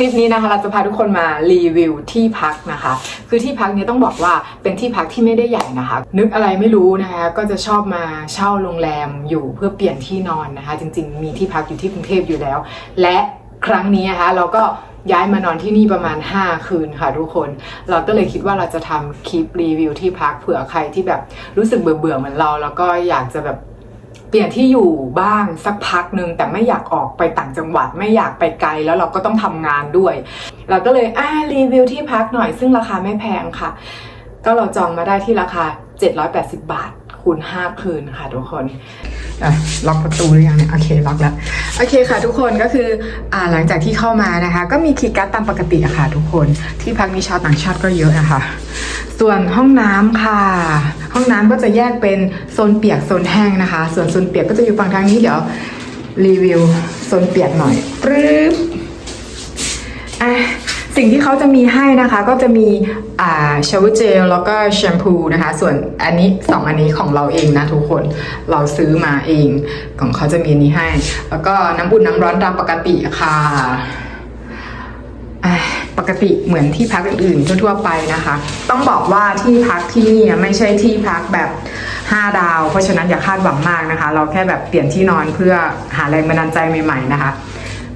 ลิปนี้นะคะ เราจะพาทุกคนมารีวิวที่พักนะคะ คือที่พักนี้ต้องบอกว่าเป็นที่พักที่ไม่ได้ใหญ่นะคะ นึกอะไรไม่รู้นะคะ ก็จะชอบมาเช่าโรงแรมอยู่เพื่อเปลี่ยนที่นอนนะคะ จริง ๆ มีที่พักอยู่ที่กรุงเทพอยู่แล้ว และครั้งนี้นะคะเราก็ย้ายมานอนที่นี่ประมาณ 5 คืนค่ะทุกคน เราก็เลยคิดว่าเราจะทำคลิปรีวิวที่พักเผื่อใครที่แบบรู้สึกเบื่อเบื่อเหมือนเรา แล้วก็อยากจะแบบ เปลี่ยนที่อยู่บ้างสักพักหนึ่งแต่ไม่อยากออกไปต่างจังหวัดไม่อยากไปไกลแล้วเราก็ต้องทำงานด้วย เราก็เลยอ่ารีวิวที่พักหน่อยซึ่งราคาไม่แพงค่ะ ก็เราจองมาได้ที่ราคา 780 บาท คูณ 5 คืนค่ะทุกคนล็อกประตูหรือยังเนี่ยโอเคล็อกแล้วโอเคค่ะ ทุกคนก็คืออ่าหลังจากที่เข้ามานะคะ ก็มีคีย์การ์ดตามปกติอะค่ะ ทุกคนที่พักนี้ชาวต่างชาติก็เยอะนะคะ ส่วนห้องน้ำค่ะ ห้องน้ำก็จะแยกเป็นโซนเปียกโซนแห้งนะคะ ส่วนโซนเปียกก็จะอยู่ฝั่งทางนี้เดี๋ยวรีวิวโซนเปียกหน่อยปรึ๊บอะ สิ่งที่เขาจะมีให้นะคะ ก็จะมีอ่าชาวเจลแล้วก็แชมพูนะคะ ส่วนอันนี้สองอันนี้ของเราเองนะทุกคนเราซื้อมาเองของเขาจะมีนี้ให้ แล้วก็น้ำอุ่นน้ำร้อนตามปกติค่ะอะปกติเหมือนที่พักอื่นๆทั่วๆไปนะคะ ต้องบอกว่าที่พักที่นี่ไม่ใช่ที่พักแบบ 5 ดาว เพราะฉะนั้นอย่าคาดหวังมากนะคะ เราแค่แบบเปลี่ยนที่นอนเพื่อหาแรงบันดาลใจใหม่ ๆนะคะ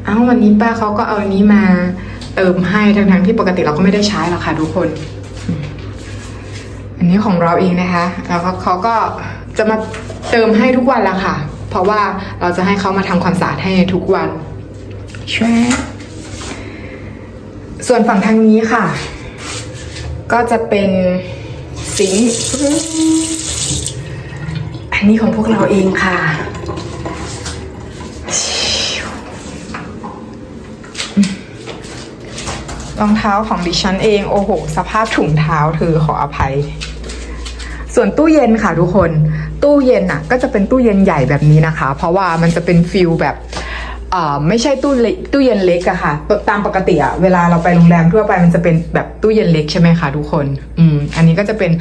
เอ้าวันนี้ป้าเขาก็เอาอันนี้มา เติมให้ทั้งๆที่ปกติเราก็ไม่ได้ใช้หรอกค่ะทุกคน อันนี้ของเราเองนะคะ แล้วก็เขาก็จะมาเติมให้ทุกวันละค่ะ เพราะว่าเราจะให้เขามาทำความสะอาดให้ทุกวันช่วยส่วนฝั่งทางนี้ค่ะ ก็จะเป็นสิงอันนี้ของพวกเราเองค่ะ องเท้าของดิฉันเอง โอ้โห สภาพถุงเท้าเธอขออภัย ส่วนตู้เย็นค่ะทุกคน ตู้เย็นอะ ก็จะเป็นตู้เย็นใหญ่แบบนี้นะคะ เพราะว่ามันจะเป็นฟิลแบบไม่ใช่ตู้เล็กตู้เย็นเล็กอะค่ะ ตามปกติอะเวลาเราไปโรงแรมทั่วไปมันจะเป็นแบบตู้เย็นเล็กใช่ไหมคะทุกคน อืม อันนี้ก็จะเป็น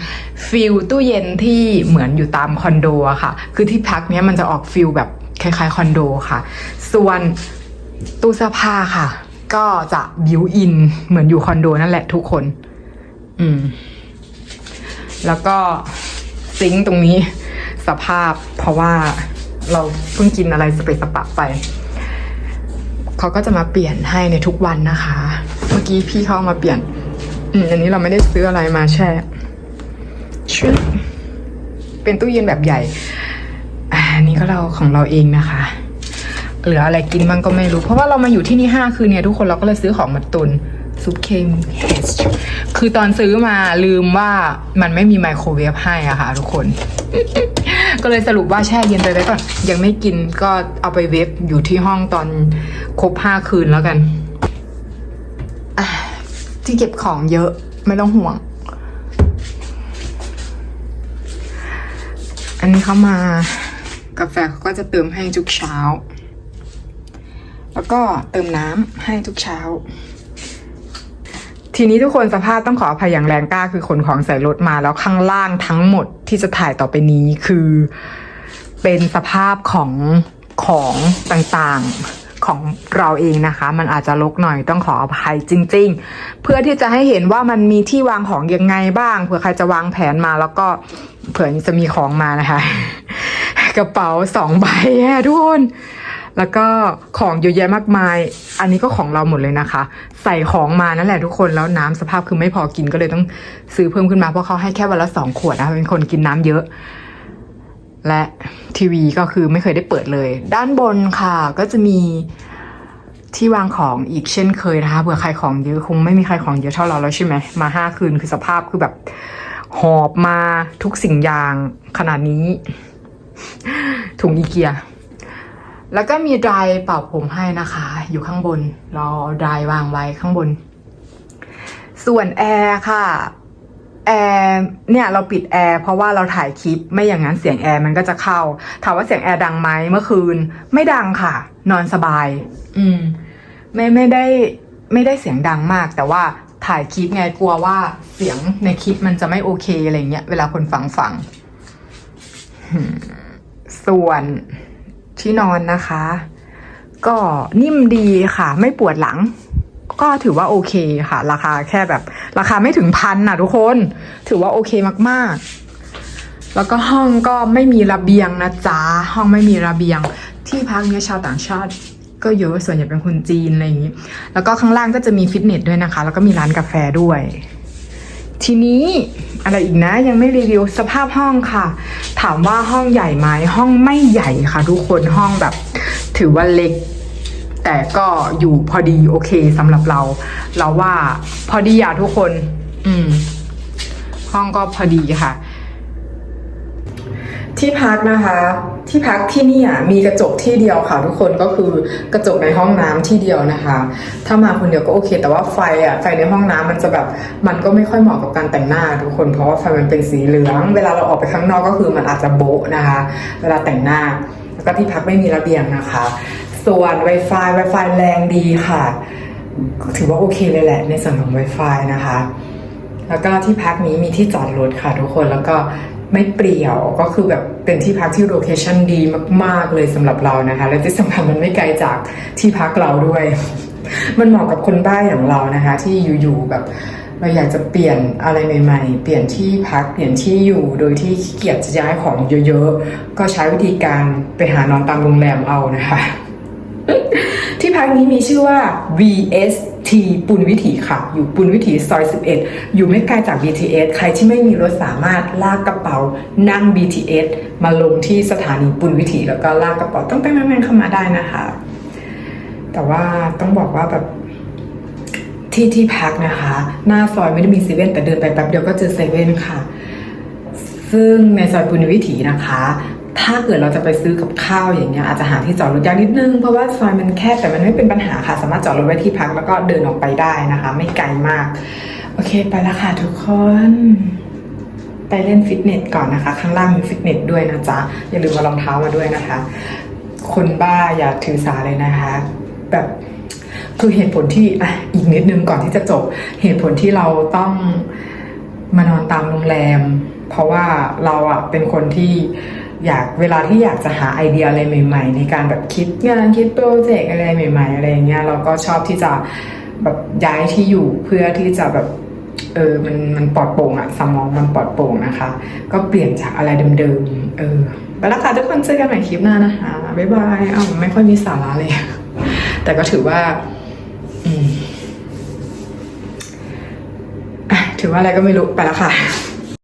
ฟิลตู้เย็นที่เหมือนอยู่ตามคอนโดอะค่ะ คือที่พักเนี้ยมันจะออกฟิลแบบคล้ายๆคอนโดค่ะ ส่วนตู้เสื้อผ้าค่ะ ก็จะบิวอินเหมือนอยู่คอนโดนั่นแหละทุกคน อืม แล้วก็ซิงตรงนี้สภาพเพราะว่าเราเพิ่งกินอะไรสเปรย์สปะไป เขาก็จะมาเปลี่ยนให้ในทุกวันนะคะ เมื่อกี้พี่เขามาเปลี่ยน อืมอันนี้เราไม่ได้ซื้ออะไรมาแช่ชึบเป็นตู้เย็นแบบใหญ่อันนี้ก็เราของเราเองนะคะ เหลืออะไรกินบ้างก็ไม่รู้ เพราะว่าเรามาอยู่ที่นี่ห้าคืนเนี่ยทุกคนเราก็เลยซื้อของมาตุนซุปเค็มเฮสคือตอนซื้อมาลืมว่ามันไม่มีไมโครเวฟให้อะค่ะทุกคน ก็เลยสรุปว่าแช่เย็นไปไว้ก่อน ยังไม่กินก็เอาไปเวฟอยู่ที่ห้องตอนครบห้าคืนแล้วกันที่เก็บของเยอะไม่ต้องห่วง อันนี้เขามากาแฟเขาก็จะเติมให้ทุกเช้า แล้วก็เติมน้ำให้ทุกเช้า ทีนี้ทุกคนสภาพต้องขออภัยอย่างแรงกล้าคือขนของใส่รถมาแล้วข้างล่างทั้งหมดที่จะถ่ายต่อไปนี้คือ เป็นสภาพของของต่างๆของเราเองนะคะ มันอาจจะรกหน่อยต้องขออภัยจริง ๆ เพื่อที่จะให้เห็นว่ามันมีที่วางของยังไงบ้างเผื่อใครจะวางแผนมาแล้วก็เผื่อจะมีของมานะคะ กระเป๋าสองใบอะทุกคน แล้วก็ของเยอะแยะมากมาย อันนี้ก็ของเราหมดเลยนะคะ ใส่ของมานั่นแหละทุกคนแล้วน้ำสภาพคือไม่พอกินก็เลยต้องซื้อเพิ่มขึ้นมาเพราะเขาให้แค่วันละสองขวดนะเป็นคนกินน้ำเยอะ และทีวีก็คือไม่เคยได้เปิดเลย ด้านบนค่ะก็จะมีที่วางของอีกเช่นเคยนะคะเผื่อใครของเยอะคงไม่มีใครของเยอะเท่าเราแล้วใช่ไหมมาห้าคืนคือสภาพคือแบบหอบมาทุกสิ่งอย่างขนาดนี้ถุงอีเกีย แล้วก็มีไดร์เป่าผมให้นะคะ อยู่ข้างบน เราเอาไดร์วางไว้ข้างบน ส่วนแอร์ค่ะแอร์เนี่ยเราปิดแอร์เพราะว่าเราถ่ายคลิปไม่อย่างนั้นเสียงแอร์มันก็จะเข้า ถามว่าเสียงแอร์ดังไหมเมื่อคืน ไม่ดังค่ะ นอนสบาย อืม ไม่ไม่ได้ไม่ได้เสียงดังมาก แต่ว่าถ่ายคลิปไงกลัวว่าเสียงในคลิปมันจะไม่โอเคอะไรเงี้ยเวลาคนฟังฟังส่วน ที่นอนนะคะ ก็นิ่มดีค่ะ ไม่ปวดหลัง ก็ถือว่าโอเคค่ะ ราคาแค่แบบ ราคาไม่ถึงพันน่ะทุกคน ถือว่าโอเคมากๆ แล้วก็ห้องก็ไม่มีระเบียงนะจ๊ะ ห้องไม่มีระเบียง ที่พักเนี่ยชาวต่างชาติก็เยอะส่วนใหญ่เป็นคนจีนอะไรอย่างนี้ แล้วก็ข้างล่างก็จะมีฟิตเนสด้วยนะคะ แล้วก็มีร้านกาแฟด้วย ทีนี้อะไรอีกนะยังไม่รีวิวสภาพห้องค่ะ ถามว่าห้องใหญ่ไหมห้องไม่ใหญ่ค่ะ ทุกคนห้องแบบ ถือว่าเล็ก แต่ก็อยู่พอดีโอเคสำหรับเรา เราว่าพอดีอะทุกคน อืม ห้องก็พอดีค่ะ ที่พักนะคะ ที่พักที่นี่อะมีกระจกที่เดียวค่ะทุกคนก็คือกระจกในห้องน้ำที่เดียวนะคะ ถ้ามาคนเดียวก็โอเค แต่ว่าไฟอะไฟในห้องน้ำมันจะแบบมันก็ไม่ค่อยเหมาะกับการแต่งหน้าทุกคนเพราะว่าไฟมันเป็นสีเหลือง เวลาเราออกไปข้างนอกก็คือมันอาจจะโบ๊ะนะคะ เวลาแต่งหน้า แล้วก็ที่พักไม่มีระเบียงนะคะ ส่วน Wi-Fi Wi-Fi แรงดีค่ะ ถือว่าโอเคเลยแหละในส่วนของ Wi-Fi นะคะแล้วก็ที่พักนี้มีที่จอดรถค่ะทุกคนแล้วก็ ไม่เปลี่ยวก็คือแบบเป็นที่พักที่โลเคชั่นดีมากๆเลยสำหรับเรานะคะ และที่สำคัญมันไม่ไกลจากที่พักเราด้วย มันเหมาะกับคนบ้าอย่างเรานะคะ ที่อยู่ๆแบบเราอยากจะเปลี่ยนอะไรใหม่ ๆ เปลี่ยนที่พัก เปลี่ยนที่อยู่โดยที่ขี้เกียจจะย้ายของเยอะๆ ก็ใช้วิธีการไปหานอนตามโรงแรมเอานะคะ ที่พักนี้มีชื่อว่า V S VST ปุณวิถีค่ะ อยู่ปุณวิถีซอย 11 อยู่ไม่ไกลจาก BTS ใครที่ไม่มีรถสามารถลากกระเป๋านั่ง BTS มาลงที่สถานีปุณวิถีแล้วก็ลากกระเป๋าต้องไปแม่งเข้ามาได้นะคะ แต่ว่าต้องบอกว่าแบบที่ที่พักนะคะ หน้าซอยไม่ได้มีเซเว่นแต่เดินไปแป๊บเดียวก็เจอเซเว่นค่ะ ซึ่งในซอยปุณวิถีนะคะ ถ้าเกิดเราจะไปซื้อกับข้าวอย่างเงี้ยอาจจะหาที่จอดรถยากนิดนึง เพราะว่าซอยมันแคบแต่มันไม่เป็นปัญหาค่ะ สามารถจอดรถไว้ที่พักแล้วก็เดินออกไปได้นะคะ ไม่ไกลมาก โอเคไปแล้วค่ะทุกคน ไปเล่นฟิตเนสก่อนนะคะ ข้างล่างมีฟิตเนสด้วยนะจ๊ะ อย่าลืมเอารองเท้ามาด้วยนะคะ คนบ้าอย่าถือสาเลยนะคะ แบบคือเหตุผลที่อะอีกนิดนึงก่อนที่จะจบ เหตุผลที่เราต้องมานอนตามโรงแรม เพราะว่าเราอะเป็นคนที่ อยากเวลาที่อยากจะหาไอเดียอะไรใหม่ ๆ ในการแบบคิดงานคิดโปรเจกต์อะไรใหม่ ๆ อะไรเงี้ยเราก็ชอบที่จะแบบย้ายที่อยู่เพื่อที่จะแบบเออมันมันปลอดโปร่งอะสมองมันปลอดโปร่งนะคะ ก็เปลี่ยนจากอะไรเดิมๆเออไปแล้วค่ะทุกคนเจอกันใหม่คลิปหน้านะคะบ๊ายบายอ้าวไม่ค่อยมีสาระเลย แต่ก็ถือว่าอือถือว่าอะไรก็ไม่รู้ไปแล้วค่ะ